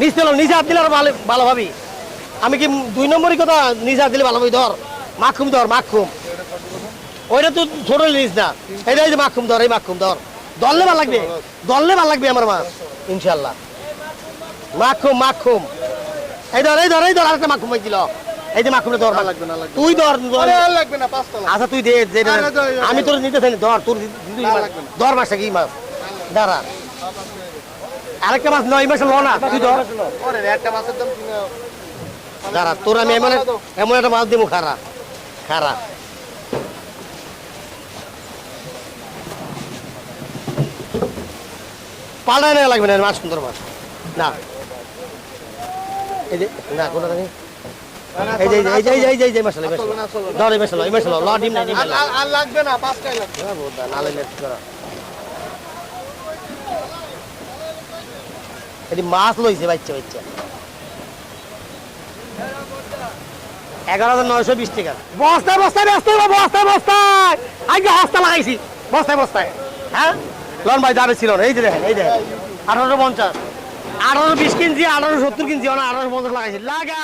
নিচ দিল নিচে হাত দিলে আরও ভালো ভালো ভাবি। আমি কি দুই নম্বরই কথা? নিচে হাত দিলে ভালো ভাবি ধর। মাখুম ধর মাখুম। ওইটা তো ছোট জিনিস না। এটা এই যে মাখুম ধর এই মাখুম ধর। দললে ভালো লাগবে? দললে ভালো লাগবে আমার মাছ? ইনশাল্লাহ মাখুম মাখুম। এই ধর এই ধর এই ধর আরেকটা মাখুম দিল এই যে মাখুমটা ধর লাগবে না, লাগবে তুই ধর। লাগবে না আচ্ছা তুই দে আমি তোর নিতে চাই ধর তোর ধর মাসটা কি মাছ? দাঁড়া। আরেকটা মাছ নয় মাসে ল না তুই একটা মাছের দাম কিনে- তোর আমি এমন এমন একটা মাছ দিব খারা খারা পাল্টায় নেওয়া লাগবে না মাছ সুন্দর মাছ না এই যে না কোনো জানি এই যে এই যে এই যে এই যে এই যে মশলা মশলা না, চলবে না। ধর এই মশলা মশলা ল ডিম নাই ডিম আর- লাগবে না, পাঁচটাই লাগবে। নালে নেট করা এটি মাছ লইছে, বাচ্চা বাচ্চা। বিশ বস্তায় বস্তায় বস্তায় বস্তায়। বস্তায় বস্তায়। হ্যাঁ? লন ছিল এই এই আঠারোশো পঞ্চাশ। আঠারোশো বিশ কিনছি আঠারোশো সত্তর কিনছি আঠারোশো পঞ্চাশ লাগাইছি। লাগা!